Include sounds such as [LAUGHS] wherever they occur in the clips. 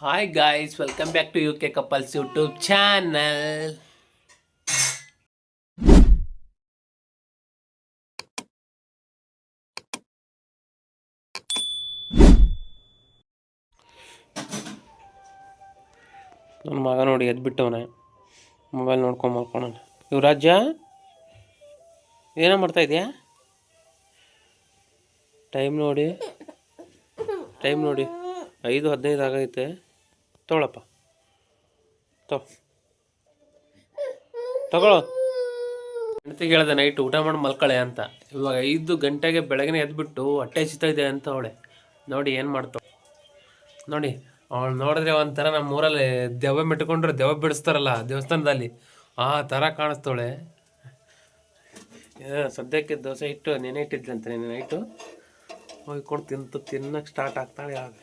Hi guys welcome back to U K couples YouTube channel ನನ್ನ ಮಗ ನೋಡಿ ಎದ್ಬಿಟ್ಟವನೆ. Mobile ನೋಡ್ಕೊಂಡು ಮಲ್ಕೊಳೋಣ. ಯುವರಾಜ ಏನೋ ಮಾಡ್ತಾ ಇದೆಯಾ? ಟೈಮ್ ನೋಡಿ. ಟೈಮ್ ನೋಡಿ. ಐದು ಹದಿನೈದು ಆಗೈತೆ. ತೊಗೊಳಪ್ಪ. ತೊ. ತಗೊಳ್ಳೋ ಹೆಂಡತಿಗೆ ಹೇಳ್ದೆ ನೈಟ್ ಊಟ ಮಾಡಿ ಮಲ್ಕಳೆ ಅಂತ. ಇವಾಗ ಐದು ಗಂಟೆಗೆ ಬೆಳಗ್ಗೆ ಎದ್ಬಿಟ್ಟು ಹೊಟ್ಟೆ ಹಸಿತಾ ಇದೆ ಅಂತ ಅವಳೆ. ನೋಡಿ ಏನು ಮಾಡ್ತಾವ ನೋಡಿ, ಅವಳು ನೋಡಿದ್ರೆ ಒಂಥರ ನಮ್ಮ ಊರಲ್ಲಿ ದೆವ್ವ ಮೆಟ್ಕೊಂಡ್ರೆ ದೆವ್ವ ಬಿಡಿಸ್ತಾರಲ್ಲ ದೇವಸ್ಥಾನದಲ್ಲಿ. ಆ ಥರ ಕಾಣಿಸ್ತವಳೆ ಸದ್ಯಕ್ಕೆ ದೋಸೆ ಇಟ್ಟು ನೆನೆ ಇಟ್ಟಿದ್ಲಂತೆ ನೆನೆ ನೈಟು. ಹೋಗ್ಕೊಂಡು ತಿಂತು ತಿನ್ನಕ್ಕೆ ಸ್ಟಾರ್ಟ್ ಆಗ್ತಾಳೆ ಆಗ.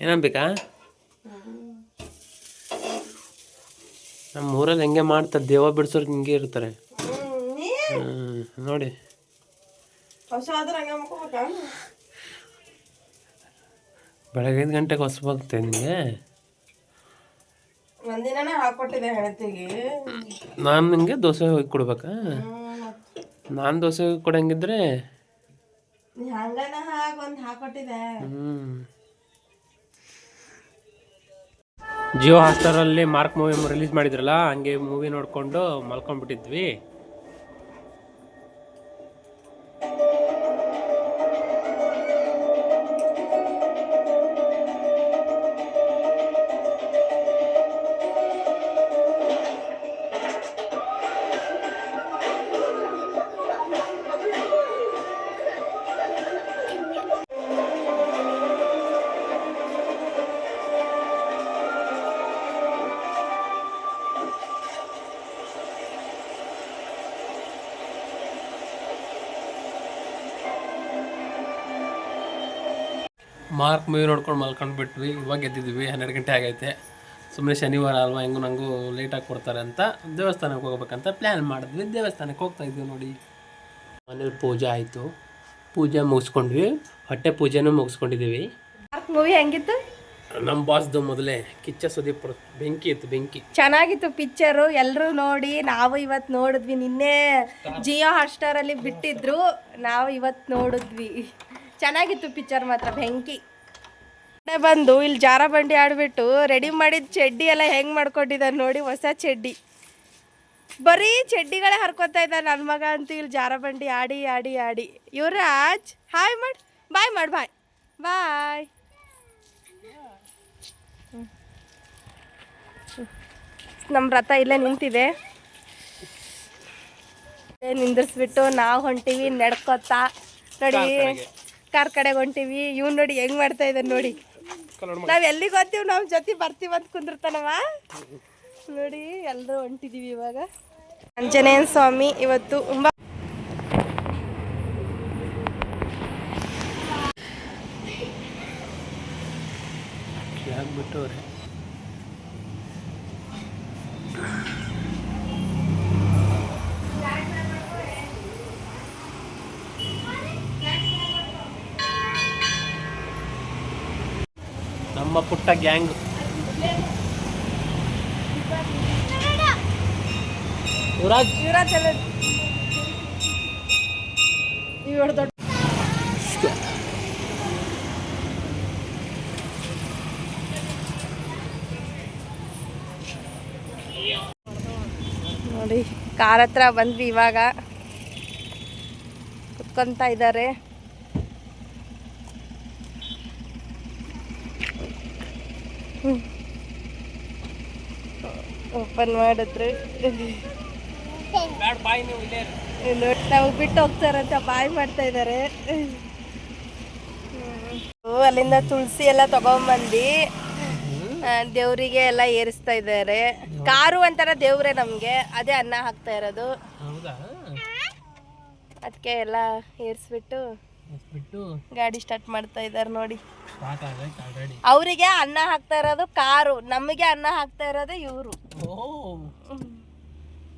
ಏನನ್ಬೇಕಾ ನಮ್ಮ ಊರಲ್ಲಿ ಹೆಂಗೆ ಮಾಡ್ತಾರೆ ದೇವ ಬಿಡಿಸೋರು ಹಿಂಗೆ ಇರ್ತಾರೆ. ನೋಡಿ. ಬೆಳಗ್ಗೆ ಐದು ಗಂಟೆಗೆ ಹೊಸಬಾಗುತ್ತೆ ನಿಮಗೆ ನಾನು ನಿಮಗೆ ದೋಸೆ ಹೋಗಿ ಕೊಡ್ಬೇಕಾ? ನಾನು ದೋಸೆ ಹೋಗಿ ಕೊಡಂಗಿದ್ರೆ? ನೀ ಜಿಯೋ ಹಾಸ್ಟಾರಲ್ಲಿ ಮಾರ್ಕ್ ಮೂವಿ ರಿಲೀಸ್ ಮಾಡಿದ್ರಲ್ಲ ಹಂಗೆ ಮೂವಿ ನೋಡಿಕೊಂಡು ಮಲ್ಕೊಂಡ್ಬಿಟ್ಟಿದ್ವಿ. ಮೂವಿ ನೋಡ್ಕೊಂಡು ಮಲ್ಕೊಂಡ್ಬಿಟ್ವಿ ಇವಾಗ ಎದ್ದಿದ್ವಿ. ಹನ್ನೆರಡು ಗಂಟೆ ಆಗೈತೆ. ಸುಮ್ಮನೆ ಶನಿವಾರ ಅಲ್ವಾ? ಹೆಂಗೂ ನನಗೂ ಲೇಟಾಗಿ ಕೊಡ್ತಾರೆ ಅಂತ ದೇವಸ್ಥಾನಕ್ಕೆ ಹೋಗ್ಬೇಕಂತ ಪ್ಲ್ಯಾನ್ ಮಾಡಿದ್ವಿ. ದೇವಸ್ಥಾನಕ್ಕೆ ಹೋಗ್ತಾ ಇದ್ವಿ ನೋಡಿ. ಮನೇಲಿ ಪೂಜೆ ಆಯಿತು. ಪೂಜೆ ಮುಗಿಸ್ಕೊಂಡ್ವಿ. ಹೊಟ್ಟೆ ಪೂಜೆನೂ ಮುಗಿಸ್ಕೊಂಡಿದ್ದೀವಿ. ಮೂವಿ ಹೆಂಗಿತ್ತು? ನಮ್ಮ ಬಾಸ್ದು ಮೊದಲೇ. ಕಿಚ್ಚ ಸುದೀಪ್ ಬೆಂಕಿ ಇತ್ತು ಬೆಂಕಿ. ಚೆನ್ನಾಗಿತ್ತು ಪಿಕ್ಚರು. ಎಲ್ಲರೂ ನೋಡಿ ನಾವು ಇವತ್ತು ನೋಡಿದ್ವಿ. ನಿನ್ನೆ ಜಿಯೋ ಹಾಟ್ಸ್ಟಾರ್ ಅಲ್ಲಿ ಬಿಟ್ಟಿದ್ರು. ನಾವು ಇವತ್ತು ನೋಡಿದ್ವಿ. ಚೆನ್ನಾಗಿತ್ತು ಪಿಕ್ಚರ್ ಮಾತ್ರ ಬೆಂಕಿ. ಬಂದು ಇಲ್ಲಿ ಜಾರ ಬಂಡಿ ಆಡ್ಬಿಟ್ಟು ರೆಡಿ ಮಾಡಿದ ಚಡ್ಡಿ ಎಲ್ಲ ಹೆಂಗ್ ಮಾಡ್ಕೊಂಡಿದ್ದಾನೆ ನೋಡಿ ಹೊಸ ಚಡ್ಡಿ. ಬರೀ ಚಡ್ಡಿಗಳೇ ಹರ್ಕೊತಾ ಇದ್ದ ನನ್ನ ಮಗ ಅಂತೂ ಇಲ್ಲಿ ಜಾರ ಬಂಡಿ ಆಡಿ ಆಡಿ ಆಡಿ. ಯುವರಾಜ್ ಹಾಯ್ ಮಾಡಿ ಬಾಯ್ ಮಾಡಿ ಬಾಯ್. ಬಾಯ್. ನಮ್ಮ ರಥ ಇಲ್ಲೇ ನಿಂತಿದೆ. ನಿಂದಿರ್ಸ್ಬಿಟ್ಟು ನಾವು ಹೊಂಟಿವಿ ನಡ್ಕೊತಾ. ನೋಡಿ ಕಾರ್ ಕಡೆಗೆ. ಹೊಂಟಿವಿ. ಇವ್ ನೋಡಿ ಹೆಂಗ್ ಮಾಡ್ತಾ ಇದ್ದಾನೆ ನೋಡಿ. ನಾವ್ ಎಲ್ಲಿಗೆ ಹೋಗ್ತೀವಿ ನಮ್ ಜೊತೆ ಬರ್ತೀವಿ ಅಂತ ಕುಂದಿರ್ತಾನವ? ನೋಡಿ ಎಲ್ಲರೂ ಹೊಂಟಿದೀವಿ ಇವಾಗ. ಆಂಜನೇಯನ ಸ್ವಾಮಿ ಇವತ್ತು ತುಂಬಾ ಆಗ್ಬಿಟ್ಟವ್ರೆ ನಮ್ಮ ಪುಟ್ಟ ಗ್ಯಾಂಗ್ ನೋಡಿ ಕಾರ್ ಹತ್ರ ಬಂದ್ವಿ ಇವಾಗ. ಕುತ್ಕೊಂತ ಇದ್ದಾರೆ. ಓಪನ್ ಮಾಡಿದ್ರೆ. ನೀವು ಇಲ್ಲೇ ನೋಡಿ ನಾವು ಬಿಟ್ಟು ಹೋಗ್ತಾರಂತ ಬಾಯ್ ಮಾಡ್ತಾ ಇದ್ದಾರೆ. ಅಲ್ಲಿಂದ ತುಳಸಿ ಎಲ್ಲ ತಗೊಂಬಂದು ದೇವರಿಗೆ ಎಲ್ಲ ಏರಿಸ್ತಾ ಇದ್ದಾರೆ. ಕಾರು ಒಂಥರ ದೇವ್ರೆ ನಮಗೆ. ಅದೇ ಅನ್ನ ಹಾಕ್ತಾ ಇರೋದು. ಅದಕ್ಕೆ ಎಲ್ಲ ಏರಿಸ್ಬಿಟ್ಟು ಬಿಟ್ಟು ಗಾಡಿ ಸ್ಟಾರ್ಟ್ ಮಾಡ್ತಾ ಇದ್ದಾರೆ ನೋಡಿ. ಅವರಿಗೆ ಅನ್ನ ಹಾಕ್ತಾ ಇರೋದು ಕಾರು. ನಮಗೆ ಅನ್ನ ಹಾಕ್ತಾ ಇರೋದು ಇವರು.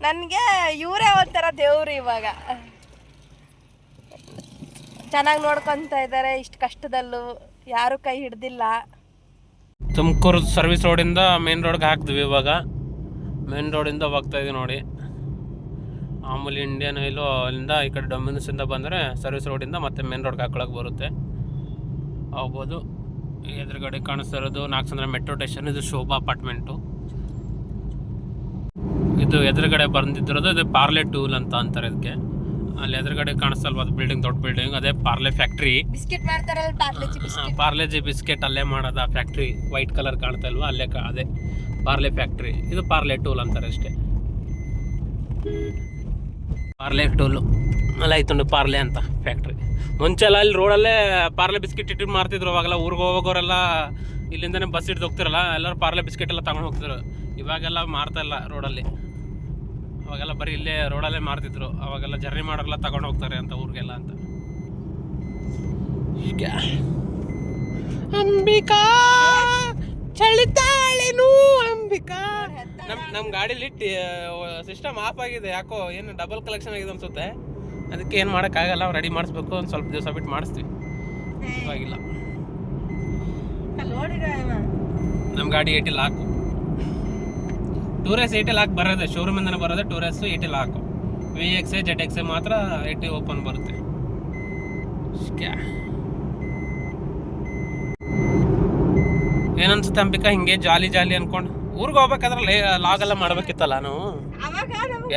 ನನಗೆ ಇವರೇ ಒಂಥರ ದೇವ್ರು ಇವಾಗ. ಚೆನ್ನಾಗಿ ನೋಡ್ಕೊತಾ ಇದ್ದಾರೆ ಇಷ್ಟು ಕಷ್ಟದಲ್ಲೂ. ಯಾರು ಕೈ ಹಿಡ್ದಿಲ್ಲ. ತುಮಕೂರು ಸರ್ವಿಸ್ ರೋಡಿಂದ ಮೇನ್ ರೋಡ್ಗೆ ಹಾಕ್ತೀವಿ ಇವಾಗ. ಮೇನ್ ರೋಡಿಂದ ಹೋಗ್ತಾ ಇದೀವಿ ನೋಡಿ. ಮಾಮೂಲಿ ಇಂಡಿಯನ್ ಆಯಿಲು ಅಲ್ಲಿಂದ ಈ ಕಡೆ ಡೊಮಿನೋಸಿಂದ ಬಂದರೆ ಸರ್ವಿಸ್ ರೋಡಿಂದ ಮತ್ತೆ ಮೇನ್ ರೋಡ್ಗೆ ಹಾಕೊಳಕ್ಕೆ ಬರುತ್ತೆ. ಹೋಗ್ಬೋದು. ಎದುರುಗಡೆ ಕಾಣಿಸ್ತಾ ಇರೋದು ನಾಲ್ಕು ಮೆಟ್ರೋ ಸ್ಟೇಷನ್. ಇದು ಶೋಭಾ ಅಪಾರ್ಟ್ಮೆಂಟು. ಇದು ಎದುರುಗಡೆ ಬಂದಿದ್ದಿರೋದು ಇದು ಪಾರ್ಲೆ ಟೂಲ್ ಅಂತ ಅಂತಾರೆ ಇದಕ್ಕೆ. ಅಲ್ಲಿ ಎದುರುಗಡೆ ಕಾಣಿಸ್ತಲ್ವ ಅದು ಬಿಲ್ಡಿಂಗ್ ದೊಡ್ಡ ಬಿಲ್ಡಿಂಗ್ ಅದೇ Parle factory Parle G biscuit ಅಲ್ಲೇ ಮಾಡೋದು ಆ ಫ್ಯಾಕ್ಟ್ರಿ ವೈಟ್ ಕಲರ್ ಕಾಣ್ತಾ ಇಲ್ವಾ ಅಲ್ಲೇ ಅದೇ ಪಾರ್ಲೆ ಫ್ಯಾಕ್ಟ್ರಿ ಇದು ಪಾರ್ಲೆ ಟೂಲ್ ಅಂತಾರೆ ಅಷ್ಟೇ. ಪಾರ್ಲೆ ಟೂಲು. ಅಲ್ಲ ಐತುಂಡು ಪಾರ್ಲೆ ಅಂತ ಫ್ಯಾಕ್ಟ್ರಿ ಮುಂಚೆಲ್ಲ ಅಲ್ಲಿ ರೋಡಲ್ಲೇ ಪಾರ್ಲೆ ಬಿಸ್ಕೆಟ್ ಇಟ್ಟು ಮಾರ್ತಿದ್ರು ಅವಾಗೆಲ್ಲ ಊರಿಗೆ ಹೋಗೋರೆಲ್ಲ ಇಲ್ಲಿಂದನೇ ಬಸ್ ಹಿಡ್ದು ಹೋಗ್ತಿರಲ್ಲ ಎಲ್ಲರೂ ಪಾರ್ಲೆ ಬಿಸ್ಕೆಟ್ ಎಲ್ಲ ತಗೊಂಡು ಹೋಗ್ತಿದ್ರು. ಇವಾಗೆಲ್ಲ ಮಾರ್ತಾ ಇಲ್ಲ ರೋಡಲ್ಲಿ ಅವಾಗೆಲ್ಲ ಬರೀ ಇಲ್ಲೇ ರೋಡಲ್ಲೇ ಮಾರ್ತಿದ್ರು. ಅವಾಗೆಲ್ಲ ಜರ್ನಿ ಮಾಡೋರೆಲ್ಲ ತಗೊಂಡು ಹೋಗ್ತಾರೆ ಅಂತ ಊರಿಗೆಲ್ಲ ಅಂತ. ಈಗ ಅಂಬಿಕಾ ಚಳಿತಾಳೆನು ಅಂಬಿಕಾ. ನಮ್ಮ ನಮ್ಮ ಗಾಡಿಲಿ ಸಿಸ್ಟಮ್ ಆಫ್ ಆಗಿದೆ ಯಾಕೋ ಏನು ಡಬಲ್ ಕಲೆಕ್ಷನ್ ಆಗಿದೆ ಅನ್ಸುತ್ತೆ. ಅದಕ್ಕೆ ಏನು ಮಾಡೋಕ್ಕಾಗಲ್ಲ ರೆಡಿ ಮಾಡಿಸ್ಬೇಕು ಒಂದು ಸ್ವಲ್ಪ ದಿವಸ ಬಿಟ್ಟು ಮಾಡಿಸ್ತೀವಿ. ಇವಾಗಿಲ್ಲ ನಮ್ಮ ಗಾಡಿ ಏಟಿ ಲಾಕು ಟೂರೇಸ್ ಏಟಿ ಲಾಕ್ ಬರೋದೆ ಶೋರೂಮಿಂದನೇ ಬರೋದೆ ಟೂರೇಸ್ AT lock V X A Z X A ಮಾತ್ರ ಏಟಿ ಓಪನ್ ಬರುತ್ತೆ. ಏನನ್ಸುತ್ತೆ ಅಂಬಿಕಾ ಹಿಂಗೆ ಜಾಲಿ ಜಾಲಿ ಅನ್ಕೊಂಡು? ಊರಿಗೆ ಹೋಗ್ಬೇಕಾದ್ರೆ ಲಾಗೆಲ್ಲ ಮಾಡ್ಬೇಕಿತ್ತಲ್ಲ ನಾವು?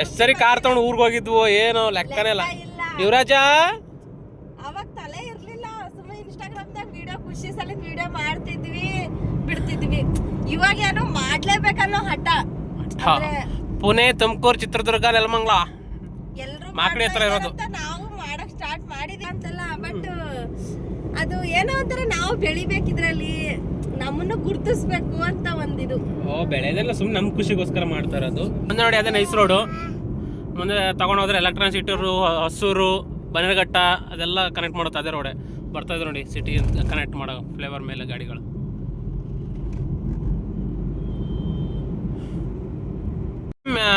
ಎಷ್ಟ್ ಸರಿ ಕಾರ್ ತಗೊಂಡು ಊರಿಗೆ ಹೋಗಿದ್ವು ಏನು ಲೆಕ್ಕನೇ ಇಲ್ಲ. ಯುವರಾಜ? ಅವಾಗ ತಲೆ ಇರ್ಲಿಲ್ಲ. ಸುಮ್ಮನೆ ಇನ್ಸ್ಟಾಗ್ರಾಮ್ದಾಗ ವಿಡಿಯೋ ಖುಷಿ ಸಲ ವಿಡಿಯೋ ಮಾಡ್ತಿದ್ವಿ ಬಿಡ್ತಿದ್ವಿ. ಇವಾಗ ಏನೋ ಮಾಡ್ಲೇಬೇಕನ್ನೋ ಹಠ. ಅಂದ್ರೆ ಪುಣೆ ತುಮಕೂರು ಚಿತ್ರದುರ್ಗ ನೆಲಮಂಗ್ಲ. ಎಲ್ರು ಮಾಗಡಿ ಹತ್ರ ಇರೋದು. ಅಂತ ನಾವು ಮಾಡಕ್ ಸ್ಟಾರ್ಟ್ ಮಾಡಿದ್ವಿ ಅಂತಲ್ಲ ಬಟ್ ಅದು ಏನೋ ಒಂಥರ ನಾವು ಬೆಳಿಬೇಕಿದ್ರಲ್ಲಿ. ನಮ್ಮನ್ನು ಗುರ್ತಿಸ್ಬೇಕು ಅಂತ ಒಂದಿದು. ಓ, ಬೆಳೆದೆಲ್ಲ ಸುಮ್ಮನೆ ನಮ್ಮ ಖುಷಿಗೋಸ್ಕರ ಮಾಡ್ತಾ ಇರೋದು ಮುಂದೆ ನೋಡಿ, ಅದೇ ನೈಸ್ ರೋಡು ಮುಂದೆ ತಗೊಂಡೋದ್ರೆ ಎಲೆಕ್ಟ್ರಾನಿಕ್ ಸಿಟಿರು ಹಸೂರು ಬನ್ನೇರಘಟ್ಟ ಅದೆಲ್ಲ ಕನೆಕ್ಟ್ ಮಾಡುತ್ತೆ ಅದೇ ರೋಡೆ ಬರ್ತಾ ನೋಡಿ ಸಿಟಿ ಕನೆಕ್ಟ್ ಮಾಡೋ ಫ್ಲೇವರ್ ಮೇಲೆ ಗಾಡಿಗಳು.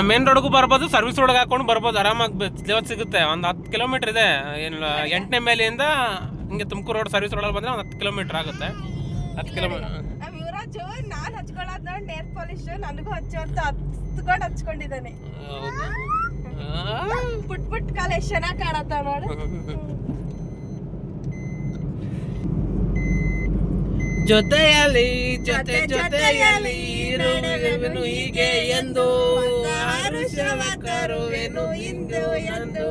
ಮೇನ್ ರೋಡ್ಗೂ ಬರ್ಬೋದು ಸರ್ವಿಸ್ ರೋಡ್ಗೆ ಹಾಕೊಂಡು ಬರ್ಬೋದು, ಆರಾಮಾಗಿ ದೇವತ್ ಸಿಗುತ್ತೆ. ಒಂದು ಹತ್ತು ಕಿಲೋಮೀಟರ್ ಇದೆ. ಏನು, ಎಂಟನೇ ಮೇಲೆಯಿಂದ ಹಿಂಗೆ ತುಮಕೂರು ರೋಡ್ ಸರ್ವಿಸ್ ರೋಡಲ್ಲಿ ಬಂದರೆ ಒಂದು ಹತ್ತು ಕಿಲೋಮೀಟರ್ ಆಗುತ್ತೆ. ಹತ್ತು ಕಿಲೋಮೀಟರ್ ನಮ್ ಯುವರಾಜು ನಾನು ಹಚ್ಕೊಳ್ಳೋದ್ ನೋಡಿ ನೇರ್ ಪಾಲಿಶ್ ನನಗೂ ಹಚ್ಚು ಅಂತ ಹತ್ಕೊಂಡು ಹಚ್ಕೊಂಡಿದ್ದಾನೆ. ಪುಟ್ ಪುಟ್ ಕಾಲ ಎಷ್ಟ್ ಚೆನ್ನಾಗ್ ಕಾಣತ್ತ ನೋಡು. ಜೊತೆಯಲ್ಲಿ ಜೊತೆ ಜೊತೆ ಜೊತೆಯಲ್ಲಿ ಇರುವೆನು ಹೀಗೆ ಎಂದು. ಹರುಷವ ಕರುವೆನು ಇಂದು ಎಂದು.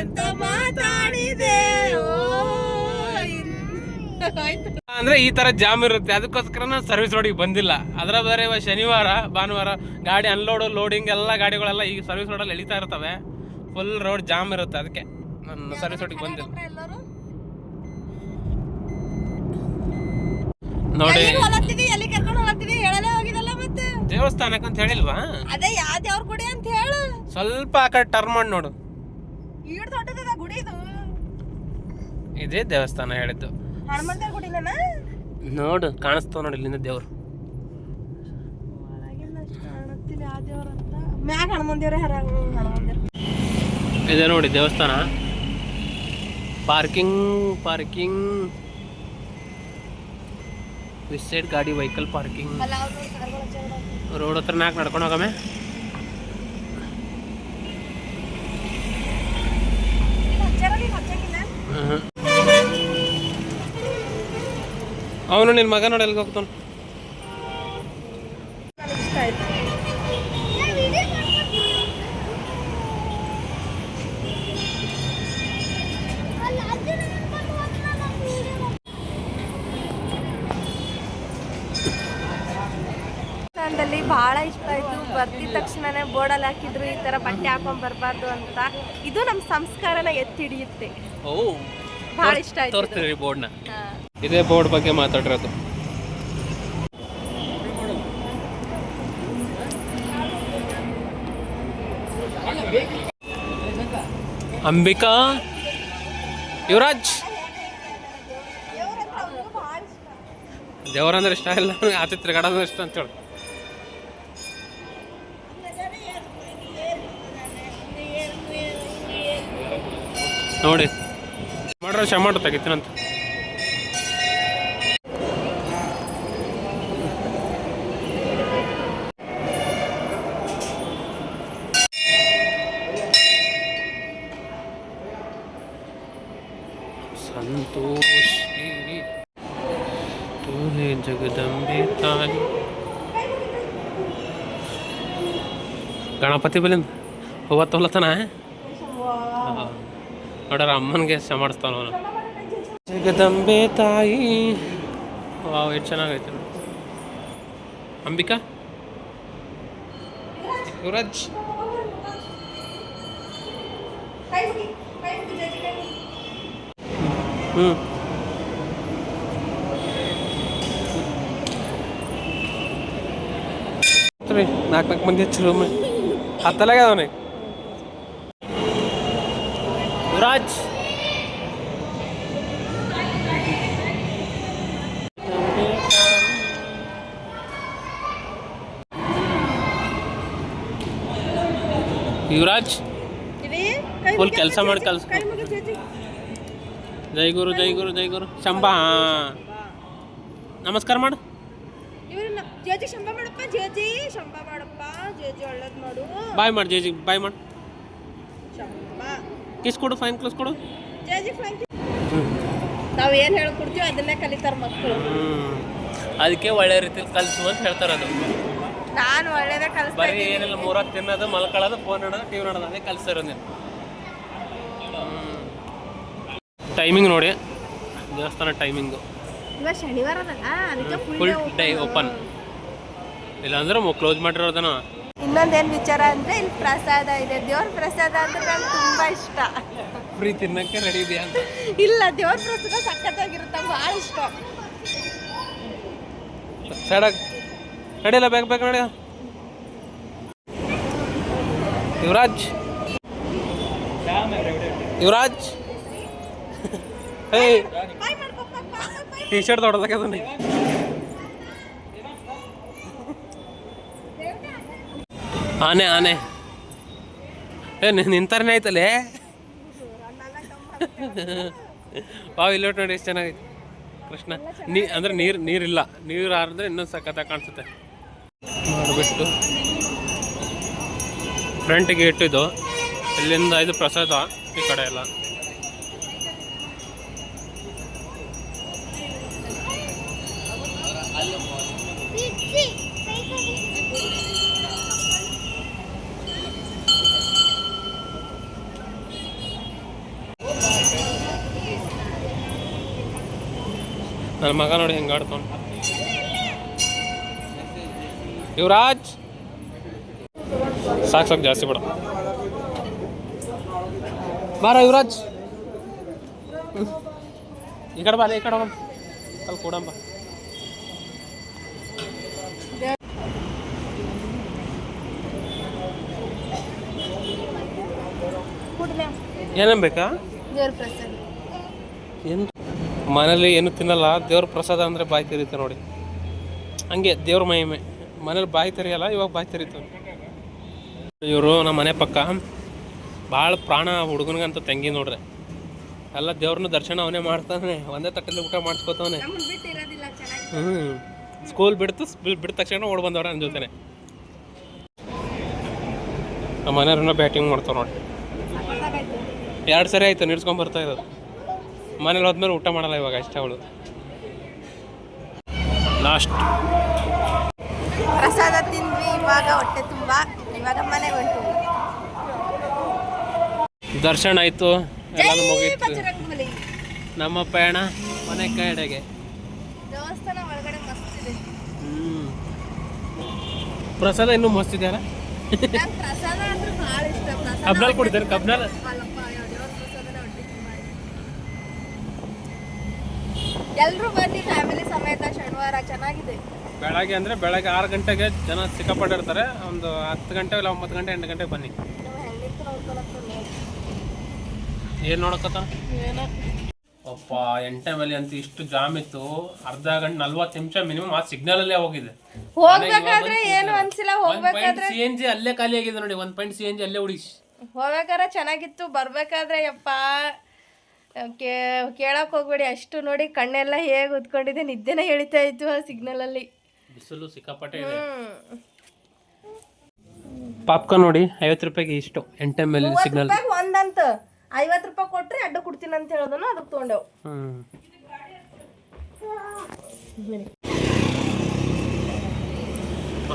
ಎಂತ ಮಾತಾಡಿದೆ? ಓ. ಅಂದ್ರೆ ಈ ತರ ಜಾಮ್ ಇರುತ್ತೆ. ಅದಕ್ಕೋಸ್ಕರ ನಾನು ಸರ್ವಿಸ್ ರೋಡಿಗೆ ಬಂದಿಲ್ಲ. ಅದರ ಬೇರೆ ಶನಿವಾರ ಭಾನುವಾರ ಗಾಡಿ ಅನ್ಲೋಡ್ ಲೋಡಿಂಗ್ ಎಲ್ಲ ಗಾಡಿಗಳೆಲ್ಲ ಈಗ ಸರ್ವಿಸ್ ರೋಡಲ್ಲಿ ಎಳಿತಾ ಇರ್ತವೆ. ಫುಲ್ ರೋಡ್ ಜಾಮ್ ಇರುತ್ತೆ ಅದಕ್ಕೆ. ನಾನು ಸರ್ವಿಸ್ ರೋಡಿಗೆ ಬಂದಿಲ್ಲ. ನೋಡಿ. ದೇವಸ್ಥಾನಕ್ಕೆ ಅಂತ ಹೇಳಿಲ್ವಾ? ಅದೇ ಯಾವ ದೇವ್ರ ಗುಡಿ ಅಂತ ಹೇಳು. ಸ್ವಲ್ಪ ಆ ಕಡೆ ಟರ್ನ್ ಮಾಡಿ ನೋಡು. ಗುಡಿ ಇದೇ ದೇವಸ್ಥಾನ ಹೇಳಿದ್ದು. ಹನುಮಂತರ ಗುಡಿನ ನೋಡು ಕಾಣಿಸ್ತಾವ ನೋಡಿ ಇಲ್ಲಿಂದ ದೇವ್ರು. ಮ್ಯಾಗ ದೇವ್ರ ಹರ ಇದೆ ನೋಡಿ ದೇವಸ್ಥಾನ. ಪಾರ್ಕಿಂಗ್ ಪಾರ್ಕಿಂಗ್ ವಿಸ್ ಸೈಡ್ ಗಾಡಿ ವೆಹಿಕಲ್ ಪಾರ್ಕಿಂಗ್. ರೋಡ್ ಹತ್ರ ನಾಲ್ಕು ನಡ್ಕೊಂಡು ಹೋಗಮೆ ಇಲ್ಲಿ ಹಚ್ಚಾರ ನೀನ್ ಹಚ್ಚಂಗಿಲ್ಲ ಅವನು ನಿನ್ನ ಮಗ ನೋಡಿ ಎಲ್ಲಿಗೆ ಹೋಗ್ತಾನೆ? ಬಹಳ ಇಷ್ಟ ಆಯ್ತು. ಬರ್ತಿದ ತಕ್ಷಣನೇ ಬೋರ್ಡಲ್ಲಿ ಹಾಕಿದ್ರು ಈ ತರ ಬಟ್ಟೆ ಹಾಕೊಂಡ್ ಬರಬಾರ್ದು ಅಂತ. ಇದು ನಮ್ಮ ಸಂಸ್ಕಾರನ ಎತ್ತಿ ಹಿಡಿಯುತ್ತೆ ಓ ಬಹಳ ಇಷ್ಟ ಆಯ್ತು ಬೋರ್ಡ್ನ. ಇದೇ ಬೋರ್ಡ್ ಬಗ್ಗೆ ಮಾತಾಡಿರೋದು. ಅಂಬಿಕಾ? ಯುವರಾಜ್? ದೇವರಂದ್ರೆ ಇಷ್ಟ ಇಲ್ಲ. ಆಚೆ ಅಂದ್ರೆ ಇಷ್ಟ ಅಂತೇಳಿ ನೋಡಿ. ಮಾಡ್ರೆ ಶಮಾಟು ತೆಗಿತೀನಂತ ಗಣಪತಿ ಬಲಿಂದ ಹೂವ ತೊಲತನ ನೋಡ್ರ ಅಮ್ಮನಿಗೆ ಶ ಮಾಡಿಸ್ತಾನ ಅವನು ಜಗದಂಬೆ ತಾಯಿ ವಾವ್ ಎಷ್ಟು ಚೆನ್ನಾಗೈತೆ ನೋಡಿ. ಅಂಬಿಕಾ ಯುವರಾಜ್ ಹ್ಞೂ ರೀ ನಾಲ್ಕು ನಾಲ್ಕು ಮಂದಿ ಹಚ್ಚಿ ರೂಮ್ ಹತ್ತಲಾಗ ಅವನಿಗೆ ಯುವರಾಜ್ ಯುವರಾಜ್ ಫುಲ್ ಕೆಲಸ ಮಾಡಿ ಕಲ್ಸ ಜೈ ಗುರು ಜೈ ಗುರು ಜೈ ಗುರು ಶಂಭಾ ನಮಸ್ಕಾರ ಮಾಡು ಶಂಬ ಮಾಡಪ್ಪ ಜೇಜಿ ಶಂಬ ಮಾಡಪ್ಪ ಜೇಜಿ ಒಳ್ಳೇದ್ ಮಾಡು. ಬಾಯ್ ಮಾಡಿ ಜೇಜಿ ಬಾಯ್ ಮಾಡಿ. ಕಿಸ್ ಕೊಡು ಫೈನ್ ಕ್ಲೋಸ್ ಕೊಡು. ಜೇಜಿ ಫ್ಲಾಂಕ್ ನಾವ್ ಏನ್ ಹೇಳ್ಕೊಡ್ತೀವಿ ಅದನ್ನೇ ಕಲಿತಾರ ಮಕ್ಕಳು ಅದಕ್ಕೆ ಒಳ್ಳೆ ರೀತಿಯಲ್ಲಿ ಕಲಿಸು ಅಂತ ಹೇಳ್ತಾರೆ ಅದು. ನಾನು ಒಳ್ಳೇದೇ ಕಲಿಸ್ತೀನಿ ಬರೀ ಏನಿಲ್ಲ ಮೂರತ್ತು ತಿನ್ನೋದು ಮಲ್ಕೊಳ್ಳೋದು ಫೋನ್ ನೋಡೋದು ಟಿವಿ ನೋಡೋದು ಅದೇ ಕಲಿಸ್ತಾರ ನೀನು ಟೈಮಿಂಗ್ ನೋಡಿ. ದೇವಸ್ಥಾನ ಟೈಮಿಂಗು ಇವಾಗ ಶನಿವಾರ ಅದಕ್ಕೆ ಫುಲ್ ಡೇ ಓಪನ್ ಇಲ್ಲಾಂದ್ರೆ ಕ್ಲೋಸ್ ಮಾಡಿರೋದನ ಇನ್ನೊಂದೇನ್ ವಿಚಾರ ಅಂದ್ರೆ ಇಲ್ಲಿ ಪ್ರಸಾದ ಇದೆ. ದೇವ್ರ ಪ್ರಸಾದ ಅಂದ್ರೆ ನಂಗೆ ತುಂಬಾ ಇಷ್ಟ. ಫ್ರೀ ತಿನ್ನಕ್ಕೆ ರೆಡಿ ಇದೆಯಾ ಅಂತ? ಇಲ್ಲ ದೇವ್ರ ಪ್ರಸಾದ ಸಖತ್ತಾಗಿರುತ್ತೆ ಭಾಳ ಇಷ್ಟ. ಸಡಕ್ ನಡಿಯಲ್ಲ ಬೇಗ ಬೇಗ ನಡಿಯ? Yuvraj? Yuvraj? Hey T shirt ದೊಡ್ಡದಾಗ್ಯದ ನೀ ಆನೆ ಆನೆ. ಏ ನಿಂತಾರನೇ ಆಯ್ತಲ್ಲೇ ವಾವ್, ಇಲ್ಲಿ ನೋಡಿ ಎಷ್ಟು ಚೆನ್ನಾಗೈತೆ. ಕೃಷ್ಣ, ನೀ ಅಂದ್ರೆ ನೀರು ನೀರಿಲ್ಲ. ನೀರು ಹಾರಿದ್ರೆ ಇನ್ನೊಂದು ಸಖತ್ತಾಗಿ ಕಾಣಿಸುತ್ತೆ. ನೋಡಿಬಿಟ್ಟು ಫ್ರಂಟ್ ಇಟ್ಟಿದ್ದು. ಇಲ್ಲಿಂದ ಇದು ಪ್ರಸಾದ ಈ ಕಡೆ ಎಲ್ಲ. ನನ್ನ ಮಗ ನೋಡಿ ಹೆಂಗೆ ಆಡ್ಕೊಂಡು ಯುವರಾಜ್! ಸಾಕು ಸಾಕು ಜಾಸ್ತಿ ಬಿಡ. ಬಾರ ಯುವರಾಜ್. ಈ ಕಡೆ ಬಾ ಈ ಕಡೆ ಹೋಗಮ್ಮ. ಅಲ್ಲಿ ಕೂಡಂಬ ಏನೇನು ಬೇಕಾ? ಏನು? ಮನೇಲಿ ಏನು ತಿನ್ನಲ್ಲ ದೇವ್ರ ಪ್ರಸಾದ ಅಂದರೆ ಬಾಯಿ ತೆರೀತೆ ನೋಡಿ. ಹಂಗೆ ದೇವ್ರ ಮಹಿಮೆ. ಮನೇಲಿ ಬಾಯಿ ತೆರೆಯಲ್ಲ ಇವಾಗ ಬಾಯಿ ತೆರೀತು ಇವರು ನಮ್ಮ ಮನೆ ಪಕ್ಕ ಭಾಳ ಪ್ರಾಣ ಹುಡುಗನಿಗಂತ ತಂಗಿ ನೋಡ್ರಿ. ಎಲ್ಲ ದೇವ್ರನ್ನ ದರ್ಶನ ಅವನೇ ಮಾಡ್ತಾನೆ ಒಂದೇ ತಟ್ಟಲ್ಲಿ ಊಟ ಮಾಡಿಸ್ಕೊತಾವನೆ. ಹ್ಞೂ ಸ್ಕೂಲ್ ಬಿಡ್ತು ಬಿಡ್ದ ತಕ್ಷಣ ಓಡ್ ಬಂದವ್ರ ನನ್ನ ಜೊತೆನೆ. ನಮ್ಮ ಮನೆಯವ್ರನ್ನ ಬ್ಯಾಟಿಂಗ್ ಮಾಡ್ತಾವೆ ನೋಡಿ ಎರಡು ಸರಿ ಆಯ್ತು ನಿಡ್ಸ್ಕೊಂಡ್ ಬರ್ತಾ ಇರೋದು. ಮನೇಲಿ ಹೋದ್ಮೇಲೆ ಊಟ ಮಾಡಲ್ಲ ಇವಾಗ ಅಷ್ಟೇ ಅವಳು. ಲಾಸ್ಟ್ ಪ್ರಸಾದ ತಿಂದ್ವಿ ಇವಾಗ ಹೊಟ್ಟೆ ತುಂಬಾ ಇವಾಗ ಮನೆಗೆ ಹೊಂಟು. ದರ್ಶನ ಆಯ್ತು ಎಲ್ಲಾನು ಮುಗೀತು. ನಮ್ಮ ಪಯಣ ಮನೆ ಕಡೆಗೆ. ದೇವಸ್ಥಾನ ಒಳಗಡೆ ಮಸ್ತ್ ಇದೆ. ಹ್ಮ್. ಪ್ರಸಾದ ಇನ್ನೂ ಮಸ್ತ್ ಇದೆಯಲ್ಲ? ನಂಗೆ ಪ್ರಸಾದ ಅಂದ್ರೆ ಭಾಳ ಇಷ್ಟ. ಕುಡಿತಾರೆ ಕಬ್ನಲ್ ಅಲ್ಲಪ್ಪ ಯಾವ ದೇವ್ರ ಪ್ರಸಾದನೇ ಹೊಟ್ಟೆ ತುಂಬಾ ಎಲ್ಲರೂ ಬನ್ನಿ ಫ್ಯಾಮಿಲಿ ಸಮೇತ ಶನಿವಾರ ಚೆನ್ನಾಗಿದೆ. ಬೆಳಗ್ಗೆ ಅಂದರೆ ಬೆಳಗ್ಗೆ ಆರು ಗಂಟೆಗೆ ಜನ ಸಿಕ್ಕಾಪಟ್ಟಿರ್ತಾರೆ. ಒಂದು ಹತ್ತು ಗಂಟೆ ಇಲ್ಲ ಒಂಬತ್ತು ಗಂಟೆ ಎಂಟು ಗಂಟೆಗೆ ಬನ್ನಿ. ಏನ್ ನೋಡಕತ್ತ? ಅಪ್ಪ ಅಪ್ಪ ಎಂಟನೇ ಮೇಲೆ ಅಂತ ಇಷ್ಟು ಜಾಮ್ ಇತ್ತು. ಅರ್ಧ ಗಂಟೆ ನಲ್ವತ್ತು ನಿಮಿಷ ಮಿನಿಮಮ್ ಆ ಸಿಗ್ನಲ್ ಅಲ್ಲೇ ಹೋಗಿದೆ. ಹೋಗ್ಬೇಕಾದ್ರೆ ಏನು ಅನ್ಸಿಲ್ಲ ಹೋಗ್ಬೇಕಾದ್ರೆ ಸಿ ಎನ್ ಜಿ ಅಲ್ಲೇ ಖಾಲಿ ಆಗಿದೆ ನೋಡಿ ಒಂದ್ ಪಾಯಿಂಟ್ ಸಿ ಎನ್ ಜಿ ಅಲ್ಲೇ ಉಡಿಸಿ ಹೋಗ್ಬೇಕಾದ್ರೆ ಚೆನ್ನಾಗಿತ್ತು ಬರ್ಬೇಕಾದ್ರೆ ಯಪ್ಪ. ಕೇ ಕೇಳಕ್ಕೆ ಹೋಗ್ಬೇಡಿ. ಅಷ್ಟು ನೋಡಿ ಕಣ್ಣೆಲ್ಲ ಹೇಗೆ ಉದ್ಕೊಂಡಿದೆ. ನಿದ್ದೆನೇ ಎಳಿತಾ ಇತ್ತು ಆ ಸಿಗ್ನಲ್ ಅಲ್ಲಿ. ಬಿಸಿಲು ಸಿಕ್ಕಾಪಟ್ಟೆ ಇದೆ. ಪಾಪ್ಕಾರ್ನ್ ನೋಡಿ ಐವತ್ತು ರೂಪಾಯಿಗೆ ಇಷ್ಟು. ಎಂಟು ಎಂ ಎಲ್ ಸಿಗ್ನಲ್ ಒಂದಂತ. ಐವತ್ತು ರೂಪಾಯಿ ಕೊಟ್ರೆ ಅಡ್ಡ ಕೊಡ್ತೀನಿ ಅಂತ ಹೇಳೋದನ್ನ ಅದಕ್ಕೆ ತೊಗೊಂಡೆವು. ಹ್ಮ್.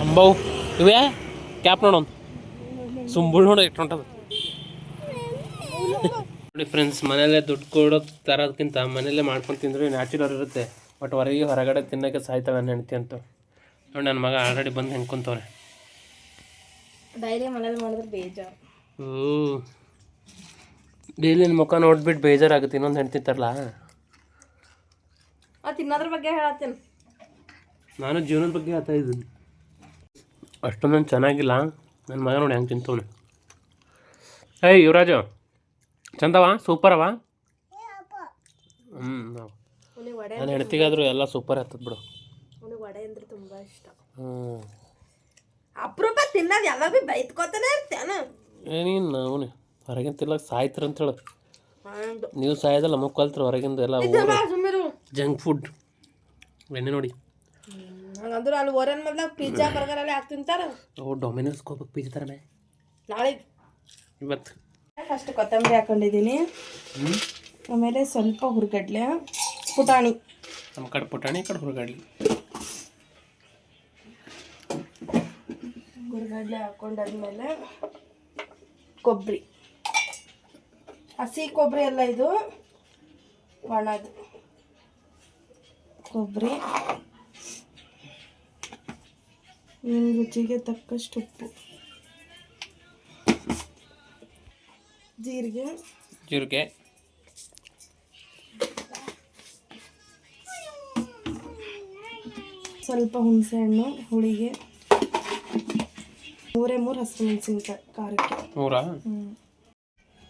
ಅಂಬವು. ಇವೇ? ಕ್ಯಾಪ್ ನೋಡೋಣ. ಸುಂಬುಳ್ ನೋಡ ಇಟ್ಕೊಂಟದ ನೋಡಿ ಫ್ರೆಂಡ್ಸ್ ಮನೇಲೇ ದುಡ್ಡು ಕೊಡೋ ತರೋದಕ್ಕಿಂತ ಮನೇಲೇ ಮಾಡ್ಕೊಂಡು ತಿಂದರೆ ನ್ಯಾಚುರಲ್ ಇರುತ್ತೆ. ಬಟ್ ಹೊರಗೆ ಹೊರಗಡೆ ತಿನ್ನೋಕೆ ಸಾಯ್ತವೆ ನನ್ನ ಹೆಂಡ್ತಿ ಅಂತ. ನೋಡಿ ನನ್ನ ಮಗ ಆಲ್ರೆಡಿ ಬಂದು ಹೆಂಗ್ಕೊಂತವ್ರೆ ಡೈಲಿ ಮನೇಲಿ ಮಾಡಿದ್ರೆ ಬೇಜಾರು. ಹ್ಞೂ ಡೈಲಿ ನಿನ್ನ ಮುಖ ನೋಡ್ಬಿಟ್ಟು ಬೇಜಾರಾಗುತ್ತೆ ಇನ್ನೊಂದು ಹೆಣ್ತಿ ತರಲ್ಲ ತಿನ್ನೋದ್ರ ಬಗ್ಗೆ ಹೇಳತ್ತೇನೆ. ನಾನು ಜೀವನದ ಬಗ್ಗೆ ಹೇಳ್ತಾ ಇದ್ದೀನಿ. ಅಷ್ಟೊಂದು ಚೆನ್ನಾಗಿಲ್ಲ. ನನ್ನ ಮಗ ನೋಡಿ ಹೆಂಗೆ ತಿಂತವ್ನೆ. ಏಯ್ ಯುವರಾಜು. ಚಂದವ? ಸೂಪರವ? ಹ್ಞೂ ನನ್ನ ಹೆಣ್ತಿಗಾದ್ರೂ ಎಲ್ಲ ಸೂಪರ್ ಆಗ್ತದೆ ಬಿಡು. ಅವನಿಗೆ ವಡೆ ಅಂದ್ರೆ ತುಂಬ ಇಷ್ಟ. ಹ್ಞೂ ಅಪರೂಪ ತಿನ್ನೋದು ಎಲ್ಲ ಭೀ ಬೈತ್ಕೋತಾನೆ ಇರ್ತೇನ ಏನೇನು ಅವನು ಹೊರಗಿನ ತಿಲ್ಲಕ್ಕೆ ಸಾಯ್ತಿರ ಅಂತ ಹೇಳು. ಹೌದು. ನೀವು ಸಾಯೋದಲ್ಲ ನಮಗೆ ಕಲ್ತ್ರು ಹೊರಗಿಂದ ಎಲ್ಲ ಜಂಕ್ ಫುಡ್ ಎಣ್ಣೆ ನೋಡಿ. ಹಂಗಂದ್ರೆ ಅಲ್ಲಿ ಓರನ್ ಮೊದ್ಲ ಪಿಜ್ಜಾ ಬರ್ಗರ್ ಅಲ್ಲಿ ಹಾಕಿ ತಿಂತಾರ? ಓ ಡೊಮಿನೋಸ್ ಹೋಗ್ಬೇಕು ಪಿಜ್ಜಾ ತರನೇ? ನಾಳೆ. ಇವತ್ತು. ಫಸ್ಟ್ ಕೊತ್ತಂಬರಿ ಹಾಕೊಂಡಿದ್ದೀನಿ. ಆಮೇಲೆ ಸ್ವಲ್ಪ ಹುರ್ಗಡ್ಲೆ ಪುಟಾಣಿ. ನಮ್ಮ ಕಡೆ ಪುಟಾಣಿ ಕಡೆ ಹುರುಗಡ್ಲೆ. ಹುರ್ಗಡ್ಲೆ ಹಾಕೊಂಡಾದ್ಮೇಲೆ ಕೊಬ್ಬರಿ. ಹಸಿ ಕೊಬ್ಬರಿ ಎಲ್ಲ ಇದು ಒಣದು ಕೊಬ್ಬರಿ. ನಿಮ್ಮ ರುಚಿಗೆ ತಕ್ಕಷ್ಟು ಉಪ್ಪು. ಜೀರಿಗೆ. ಜೀರಿಗೆ. ಸ್ವಲ್ಪ ಹುಣಸೆಹಣ್ಣು ಹುಳಿಗೆ. ಮೂರೇ ಮೂರು ಹಸಿಮೆಣಸಿನ್ಕಾಯಿ ಖಾರಕ್ಕೆ. ನೂರಾ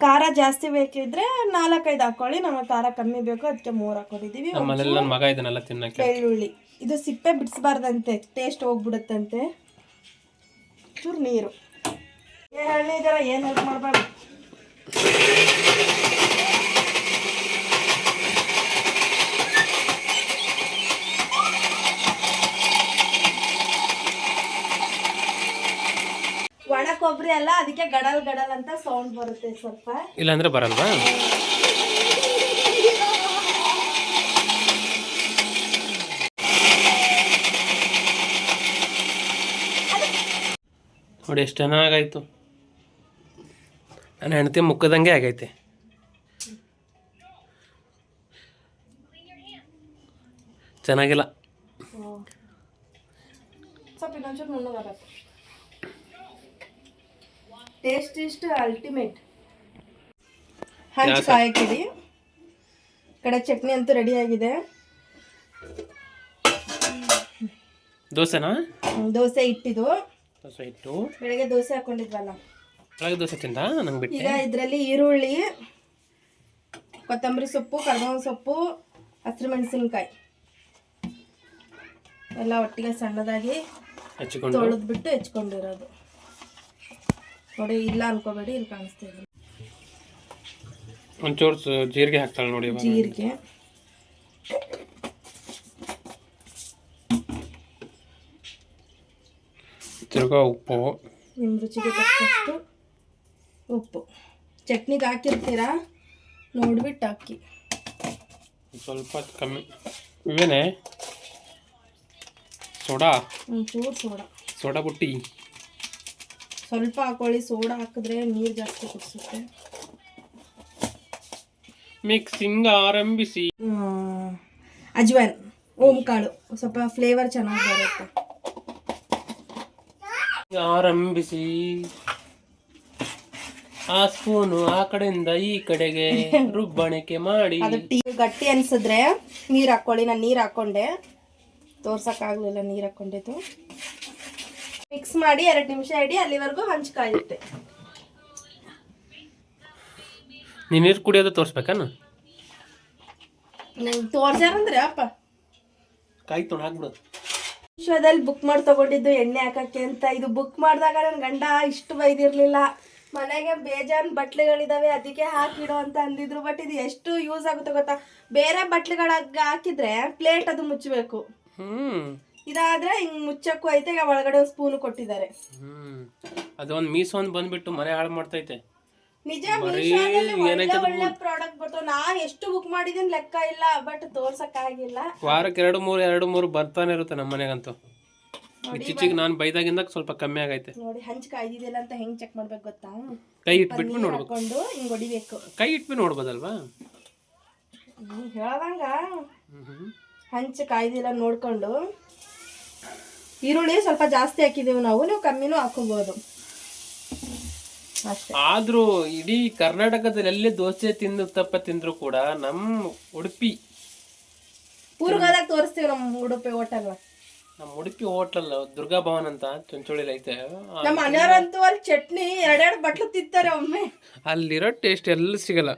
ಖಾರ ಜಾಸ್ತಿ ಬೇಕಿದ್ರೆ ನಾಲ್ಕೈದು ಹಾಕೊಳ್ಳಿ. ನಮಗೆ ಖಾರ ಕಮ್ಮಿ ಬೇಕು ಅದಕ್ಕೆ ಮೂರು ಹಾಕೊಂಡಿದ್ದೀವಿ. ನಮ್ಮನೆಲ್ಲ ನನ್ನ ಮಗ ಇದನ್ನೆಲ್ಲ ತಿನ್ನಕ್ಕೆ. ಬೆಳ್ಳುಳ್ಳಿ. ಇದು ಸಿಪ್ಪೆ ಬಿಡಿಸಬಾರ್ದಂತೆ ಟೇಸ್ಟ್ ಹೋಗ್ಬಿಡುತ್ತಂತೆ. ಚೂರು ನೀರು. ಏನು ಹೇಳಿದಾರ ಜರ ಏನು ಹೆಲ್ಪ್ ಮಾಡಬಾರ್ದು? ಒಣ ಕೊಬ್ಬರಿ ಅಲ್ಲ, ಅದಕ್ಕೆ ಗಡಲ್ ಗಡಲ್ ಅಂತ ಸೌಂಡ್ ಬರುತ್ತೆ ಸ್ವಲ್ಪ. ಇಲ್ಲಾಂದ್ರೆ ಬರಲ್ವಾ? ನೋಡಿ, ಎಷ್ಟು ಚೆನ್ನಾಗಾಯ್ತು. ನನ್ನ ಹೆಂಡತಿ ಮುಕ್ಕದಂಗೆ ಆಗೈತೆ. ಚೆನ್ನಾಗಿಲ್ಲ. ಟೇಸ್ಟ್ ಇಷ್ಟು ಅಲ್ಟಿಮೇಟ್ ಹಂಚು ಕಾಯಕ್ಕಿಡಿ ಕಡೆ ಚಟ್ನಿ ಅಂತೂ ರೆಡಿ ಆಗಿದೆ. ದೋಸೆನಾ? ದೋಸೆ ಇಟ್ಟಿದ್ದು ದೋಸೆ ಇಟ್ಟು ಬೆಳಗ್ಗೆ ದೋಸೆ ಹಾಕೊಂಡಿದ್ವಲ್ಲ. ಒಳಗೆ ದೋಸೆ ತಿಂದ? ನಂಗೆ ಬಿಟ್ಟೆ. ಈಗ ಇದರಲ್ಲಿ ಈರುಳ್ಳಿ ಕೊತ್ತಂಬರಿ ಸೊಪ್ಪು ಕರ್ಬೇವಿನ ಸೊಪ್ಪು ಹಸಿರು ಮೆಣಸಿನ್ಕಾಯಿ. ಎಲ್ಲ ಒಟ್ಟಿಗೆ ಸಣ್ಣದಾಗಿ ಹಚ್ಕೊಂಡು? ತೊಳೆದ್ಬಿಟ್ಟು ಹೆಚ್ಕೊಂಡಿರೋದು. ನೋಡಿ ಇಲ್ಲ ಅನ್ಕೋಬೇಡಿ ಇಲ್ಲಿ ಕಾಣಿಸ್ತಾ ಇದೆ. ಒಂಚೂರು ಜೀರಿಗೆ ಹಾಕ್ತಾಳೆ ನೋಡಿ ಜೀರಿಗೆ. ತಿರ್ಗಾ ಉಪ್ಪು. ನಿಮ್ಮ ರುಚಿಗೆ ತಕ್ಕಷ್ಟು ಉಪ್ಪು. ಚಟ್ನಿಗೆ ಹಾಕಿರ್ತೀರಾ? ನೋಡ್ಬಿಟ್ಟು ಹಾಕಿ. ಸ್ವಲ್ಪ ಕಮ್ಮಿ. ಇವೇನೆ? ಸೋಡಾ? ಒಂಚೂರು ಸೋಡಾ. ಸೋಡಾ ಬುಟ್ಟಿ. ಸ್ವಲ್ಪ ಹಾಕೊಳ್ಳಿ ಸೋಡಾ ಹಾಕಿದ್ರೆ ನೀರು ಜಾಸ್ತಿ ಕುಡಿಸುತ್ತೆ. ಮಿಕ್ಸಿಂಗ್ ಆರಂಭಿಸಿ. ಅಜ್ವಾನ್ ಓಂ ಕಾಳು ಸ್ವಲ್ಪ ಫ್ಲೇವರ್ ಚೆನ್ನಾಗಿ ಬರುತ್ತೆ. ಆರಂಭಿಸಿ. ಆ ಸ್ಪೂನು ಆ ಕಡೆಯಿಂದ ಈ ಕಡೆಗೆ [LAUGHS] ರುಬ್ಬಣಿಕೆ ಮಾಡಿ. ಅದು ಟೀ ಗಟ್ಟಿ ಅನ್ಸಿದ್ರೆ ನೀರ್ ಹಾಕೊಳ್ಳಿ. ನಾನು ಹಾಕೊಂಡೆ. ತೋರ್ಸಾಕ ಆಗ್ಲಿಲ್ಲ ನೀರ್ ಹಾಕೊಂಡೆದು ಮಿಕ್ಸ್ ಮಾಡಿ ಎರಡ್ ನಿಮಿಷ ಇಡಿ ಅಲ್ಲಿವರೆಗೂ ಹಂಚ್ಕಾಯುತ್ತೆ ನೀ ನೀರು ಕುಡಿಯೋದು ತೋರಿಸ್ಬೇಕಾನ ನಂಗೆ ತೋರ್ಸ್ಯಾರಂದ್ರೆ ಅಪ್ಪ. ಕಾಯಿ ತೊಣ ಹಾಕ್ಬಿಡೋದು ವಿಶ್ವದಲ್ಲಿ ಬುಕ್ ಮಾಡಿ ತಗೊಂಡಿದ್ದು ಎಣ್ಣೆ ಹಾಕಕ್ಕೆ ಅಂತ. ಇದು ಬುಕ್ ಮಾಡಿದಾಗ ನನ್ನ ಗಂಡ ಇಷ್ಟು ಬೈದಿರ್ಲಿಲ್ಲ. ಮನೆಗೆ ಬೇಜಾನ್ ಬಟ್ಲುಗಳಿದಾವೆ ಅದಕ್ಕೆ ಹಾಕಿಡು ಅಂತ ಅಂದಿದ್ರು. ಬಟ್ ಇದು ಎಷ್ಟು ಯೂಸ್ ಆಗುತ್ತೆ ಗೊತ್ತಾ? ಬೇರೆ ಬಟ್ಲುಗಳ ಹಾಕಿದ್ರೆ ಪ್ಲೇಟ್ ಅದು ಮುಚ್ಚಬೇಕು. ಹ್ಮ್. ಇದಾದ್ರೆ ಹಿಂಗ್ ಮುಚ್ಚಕ್ಕೂ ಐತೆ ಈಗ ಒಳಗಡೆ ಒಂದು ಸ್ಪೂನ್ ಕೊಟ್ಟಿದ್ದಾರೆ. ಹ್ಮ್. ಅದು ಒಂದು ಮೀಸ ಒಂದ್ ಬಂದ್ಬಿಟ್ಟು ಮನೆ ಹಾಳು ಮಾಡ್ತೈತೆ. ನಿಜ ಬರೀ ಮೀಶೋದಲ್ಲಿ ಒಳ್ಳೆ ಏನೈತೆ ಅದು ಒಳ್ಳೆ ಪ್ರಾಡಕ್ಟ್ ಬರ್ತಾವ. ನಾ ಎಷ್ಟು ಬುಕ್ ಮಾಡಿದೀನಿ ಲೆಕ್ಕ ಇಲ್ಲ ಬಟ್ ತೋರ್ಸಕ್ ಆಗಿಲ್ಲ ವಾರಕ್ಕೆ ಎರಡು ಮೂರು ಎರಡು ಮೂರು ಬರ್ತಾನೆ ಇರುತ್ತೆ ನಮ್ಮ ಮನೆಗಂತೂ ಇತ್ತೀಚೆಗೆ ನಾನು ಬೈದಾಗಿಂದ ಸ್ವಲ್ಪ ಕಮ್ಮಿ ಆಗೈತೆ. ನೋಡಿ ಹಂಚ್ ಕಾಯ್ದಿದೆಯಲ್ಲ ಅಂತ ಹೆಂಗ್ ಚೆಕ್ ಮಾಡ್ಬೇಕು ಗೊತ್ತಾ? ಕೈ ಇಟ್ಬಿಟ್ಟು ನೋಡ್ಕೊಂಡು ನೋಡ್ಬೇಕು. ಹಾಕೊಂಡು ಹಿಂಗ್ ಹೊಡಿಬೇಕು. ಕೈ ಇಟ್ಬಿಟ್ಟು ನೋಡ್ಬೋದಲ್ವಾ? ಹೇಳ್ದಂಗ. ಹ್ಮ್. ಹಂಚ್ ಕಾಯ್ದಿಲ್ಲ ನೋಡ್ಕೊಂಡು ಈರುಳ್ಳಿ ಸ್ವಲ್ಪ ಜಾಸ್ತಿ ಹಾಕಿದೀವಿ ನಾವು ನೀವು ಕಮ್ಮಿನೂ ಹಾಕೋಬಹುದು ಅಷ್ಟೇ. ಆದ್ರೂ ಇಡೀ ಕರ್ನಾಟಕದಲ್ಲಿ ಎಲ್ಲೇ ದೋಸೆ ತಿಂದು ತಪ್ಪ ತಿಂದ್ರು ಕೂಡ ನಮ್ಮ ಉಡುಪಿ ಪೂರ್ವದಾಗ ತೋರಿಸ್ತೀವಿ ನಮ್ಮ ಉಡುಪಿ ಹೋಟೆಲ್ ನಮ್ಮ ಉಡುಪಿ ಹೋಟ್ಲಲ್ ದುರ್ಗಾ ಭವನ್ ಅಂತ ಚುಂಚೋಳಿಲಿ ಐತೆ ನಮ್ಮ ಮನೆಯವರಂತೂ ಅಲ್ಲಿ ಚಟ್ನಿ ಎರಡೆರಡು ಬಟ್ಲು ತಿಂತಾರೆ ಒಮ್ಮೆ. ಅಲ್ಲಿರೋ ಟೇಸ್ಟ್ ಎಲ್ಲ ಸಿಗಲ್ಲ.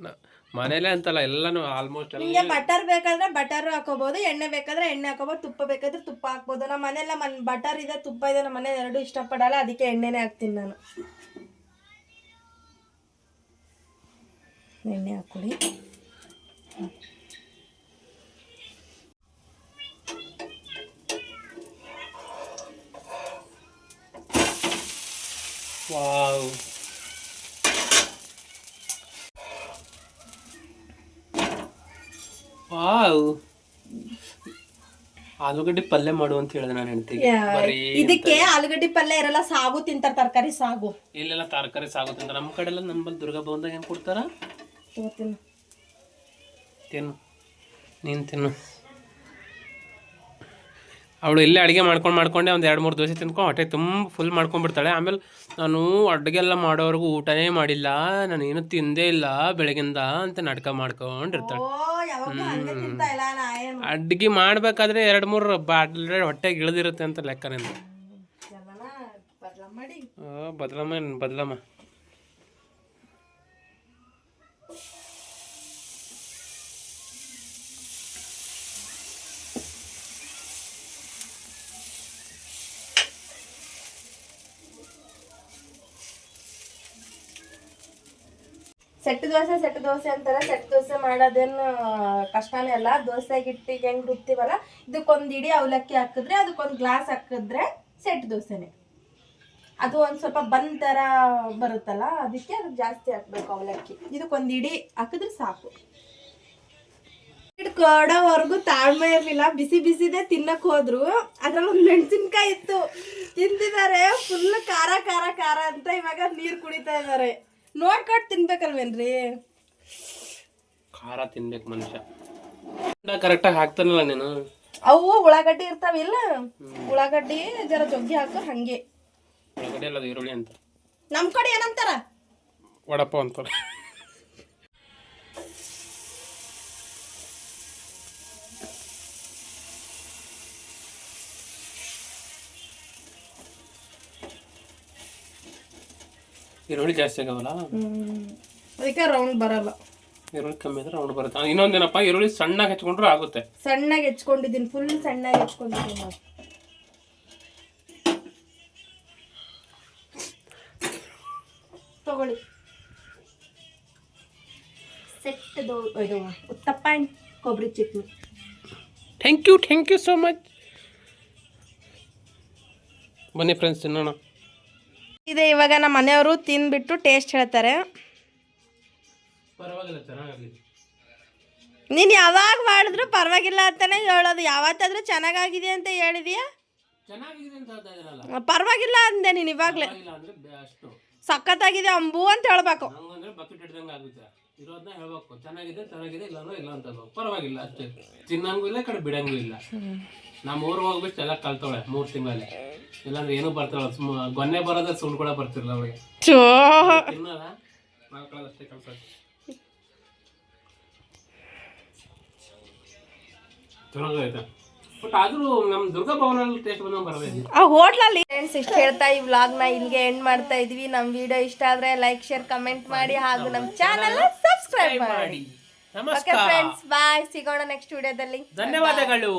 ನ- ಮನೇಲೆ ಅಂತಲ್ಲ ಎಲ್ಲಾನು ಆಲ್ಮೋಸ್ಟ್ ನಿಮಗೆ ನಿಮ್ಗೆ ಬಟರ್ ಬೇಕಾದ್ರೆ ಬಟರ್ ಹಾಕೋಬಹುದು ಎಣ್ಣೆ ಬೇಕಾದ್ರೆ ಎಣ್ಣೆ ಹಾಕೋಬಹುದು ತುಪ್ಪ ಬೇಕಾದ್ರೆ ತುಪ್ಪ ಹಾಕ್ಬೋದು. ನಮ್ಮ ಮನೆಯಲ್ಲ ಮನ್ ಬಟರ್ ಇದೆ ತುಪ್ಪ ಇದೆ ನಮ್ಮ ಮನೆ ಎರಡು ಇಷ್ಟಪಡಲ್ಲ ಅದಕ್ಕೆ ಎಣ್ಣೆನೇ ಹಾಕ್ತೀನಿ ನಾನು. ಎಣ್ಣೆ ಹಾಕೊಳ್ಳಿ ವಾವ್ ವಾವ್ ಆಲೂಗಡ್ಡೆ ಪಲ್ಯ ಮಾಡು ಅಂತ ಹೇಳಿದೆ ನಾನು ಹೆಂಡತಿಗೆ. ಬರೀ ಇದಕ್ಕೆ ಆಲೂಗಡ್ಡೆ ಪಲ್ಯ ಇರಲ್ಲ ಸಾಗು ತಿಂತಾರ ತರಕಾರಿ ಸಾಗು. ಇಲ್ಲೆಲ್ಲ ತರಕಾರಿ ಸಾಗು ತಿಂತಾರೆ. ನಮ್ಮ ಕಡೆ ಎಲ್ಲ ನಮ್ಮಲ್ಲಿ ದುರ್ಗಾ ಭವನದಾಗ ಏನು ಕೊಡ್ತಾರ? ತಗೋತೀನಿ ತಿನ್ನು. ನೀನು ತಿನ್ನು. ಅವಳು ಇಲ್ಲೇ ಅಡುಗೆ ಮಾಡ್ಕೊಂಡು ಮಾಡ್ಕೊಂಡೆ ಒಂದು ಎರಡು ಮೂರು ದೋಸೆ ತಿನ್ಕೊಂಡು ಹೊಟ್ಟೆ ತುಂಬ ಫುಲ್ ಮಾಡ್ಕೊಂಡ್ಬಿಡ್ತಾಳೆ. ಆಮೇಲೆ ನಾನು ಅಡುಗೆ ಎಲ್ಲ ಮಾಡೋವರೆಗೂ ಊಟನೇ ಮಾಡಿಲ್ಲ ನಾನು ಏನು ತಿಂದೇ ಇಲ್ಲ ಬೆಳಗಿಂದ ಅಂತ ನಾಟಕ ಮಾಡ್ಕೊಂಡಿರ್ತಾಳೆ. ಅಡುಗೆ ಮಾಡಬೇಕಾದ್ರೆ ಎರಡು ಮೂರು ಬಾಟ್ಲೆ ಹೊಟ್ಟೆಗೆ ಇಳಿದಿರುತ್ತೆ ಅಂತ ಲೆಕ್ಕ ನಿಂದು ಬದಲಮ್ಮ ಬದಲಮ್ಮ. ಸೆಟ್ ದೋಸೆ ಸೆಟ್ ದೋಸೆ ಅಂತಾರೆ. ಸೆಟ್ ದೋಸೆ ಮಾಡೋದೇನು ಕಷ್ಟನೇ ಅಲ್ಲ. ದೋಸೆ ಹಿಟ್ಟಿಗೆ ಹೆಂಗ್ ರುಬ್ತೀವಲ್ಲ, ಇದಕ್ಕೊಂದು ಇಡೀ ಅವಲಕ್ಕಿ ಹಾಕಿದ್ರೆ, ಅದಕ್ಕೊಂದು ಗ್ಲಾಸ್ ಹಾಕಿದ್ರೆ ಸೆಟ್ ದೋಸೆನೆ. ಅದು ಒಂದು ಸ್ವಲ್ಪ ಬಂದ್ ಥರ ಬರುತ್ತಲ್ಲ, ಅದಕ್ಕೆ ಅದಕ್ಕೆ ಜಾಸ್ತಿ ಹಾಕ್ಬೇಕು ಅವಲಕ್ಕಿ. ಇದಕ್ಕೊಂದು ಇಡೀ ಹಾಕಿದ್ರೆ ಸಾಕು. ಕೊಡೋವರೆಗೂ ತಾಳ್ಮೆ ಇರಲಿಲ್ಲ. ಬಿಸಿ ಬಿಸಿದೆ ತಿನ್ನಕ್ಕೆ ಹೋದ್ರು. ಅದ್ರಲ್ಲಿ ಒಂದು ಮೆಣಸಿನ್ಕಾಯಿ ಇತ್ತು. ತಿಂತಿದ್ದಾರೆ ಫುಲ್ ಖಾರ ಖಾರ ಖಾರ ಅಂತ ಇವಾಗ ನೀರು ಕುಡಿತಾ ಇದಾರೆ ನೋಡ್ಕೊಟ್ ತಿನ್ಬೇಕಲ್ವೇನ್ರಿ? ಖಾರ ತಿನ್ಬೇಕು ಮನುಷ್ಯ. ಕರೆಕ್ಟಾಗಿ ಹಾಕ್ತಾನಲ್ಲ ನೀನು. ಅವು ಉಳ್ಳಾಗಡ್ಡಿ ಇರ್ತಾವಿಲ್ಲ ಉಳ್ಳಾಗಡ್ಡಿ ಜರ ಜೊಗ್ಗಿ ಹಾಕೋ ಹಂಗೆ. ಉಳ್ಳಾಗಡ್ಡಿ ಅಲ್ಲ ಈರುಳ್ಳಿ ಅಂತ. ನಮ್ಮ ಕಡೆ ಏನಂತಾರ? ವಡಪ್ಪ ಅಂತಾರೆ. ಈರುಳ್ಳಿ ಜಾಸ್ತಿ ಆಗವಲ್ಲ ಅದಕ್ಕೆ ರೌಂಡ್ ಬರಲ್ಲ. ಈರುಳ್ಳಿ ಕಮ್ಮಿ ಇದ್ರೆ ರೌಂಡ್ ಬರುತ್ತೆ. ಇನ್ನೊಂದೇನಪ್ಪ ಈರುಳ್ಳಿ ಸಣ್ಣಗೆ ಹೆಚ್ಕೊಂಡ್ರೆ ಆಗುತ್ತೆ. ಸಣ್ಣಗೆ ಹೆಚ್ಕೊಂಡಿದ್ದೀನಿ ಫುಲ್ ಸಣ್ಣಗೆ ಹೆಚ್ಕೊಂಡಿದ್ದೀನಿ ನಾನು. ತಗೊಳ್ಳಿ. ಸೆಟ್ ಇದು ಉತ್ತಪ್ಪ ಆ್ಯಂಡ್ ಕೊಬ್ಬರಿ chutney. Thank you thank you so much ಬನ್ನಿ ಫ್ರೆಂಡ್ಸ್ ತಿನ್ನೋಣ. ಇದೆ ಇವಾಗ ನಮ್ಮ ಮನೆಯವರು ತಿಂದ್ಬಿಟ್ಟು ಟೇಸ್ಟ್ ಹೇಳ್ತಾರೆ. ನೀನ್ ಯಾವಾಗ ಮಾಡಿದ್ರು ಪರವಾಗಿಲ್ಲ ಅಂತಾನೆ ಹೇಳೋದು. ಯಾವತ್ತಾದ್ರೂ ಚೆನ್ನಾಗಾಗಿದೆ ಅಂತ ಹೇಳಿದೀಯಾ? ಚೆನ್ನಾಗಿದೆ ಅಂತ ಇದ್ದೀನಲ್ಲ ಪರವಾಗಿಲ್ಲ ಅಂದೆ ನೀನು ಇವಾಗಲೇ. ಸಖತ್ತಾಗಿದೆ ಅಂಬು ಅಂತ ಹೇಳ್ಬೇಕು. ಪರವಾಗಿಲ್ಲ ಅಷ್ಟೇ. ತಿನ್ನಂಗೂ ಇಲ್ಲ ಕಡೆ ಬಿಡಂಗೂ ಇಲ್ಲ. ನಮ್ಮ ಊರಿಗೆ ಹೋಗ್ಬಿಟ್ಟು ಎಲ್ಲ ಕಲ್ತವಳೆ ಮೂರು ತಿಂಗಳಲ್ಲಿ. ಇಲ್ಲಾಂದ್ರೆ ಏನೂ ಬರ್ತಾಳ ಗೊನ್ನೆ ಬರೋದ ಸುಳ್ಳು ಕೂಡ ಬರ್ತಿರಲ್ಲ ಅವಳಿಗೆ. ಚೆನ್ನಾಗೈತೆ ಬಂದಂಗೆ ಬರಬೇಕು ಆ ಹೋಟ್ಲಲ್ಲಿ ಫ್ರೆಂಡ್ಸ್ ಇಷ್ಟು ಹೇಳ್ತಾ ಈ ವ್ಲಾಗ್ನ ಇಲ್ಲಿಗೆ ಎಂಡ್ ಮಾಡ್ತಾ ಇದ್ವಿ. ನಮ್ಮ ವಿಡಿಯೋ ಇಷ್ಟ ಆದ್ರೆ ಲೈಕ್ ಶೇರ್ ಕಮೆಂಟ್ ಮಾಡಿ ಹಾಗೂ ನಮ್ಮ ಚಾನೆಲ್ ಸಬ್ಸ್ಕ್ರೈಬ್ ಮಾಡಿ. ಓಕೆ ಫ್ರೆಂಡ್ಸ್ ಬಾಯ್ ಸಿಗೋಣ ನೆಕ್ಸ್ಟ್ ವಿಡಿಯೋದಲ್ಲಿ ಧನ್ಯವಾದಗಳು.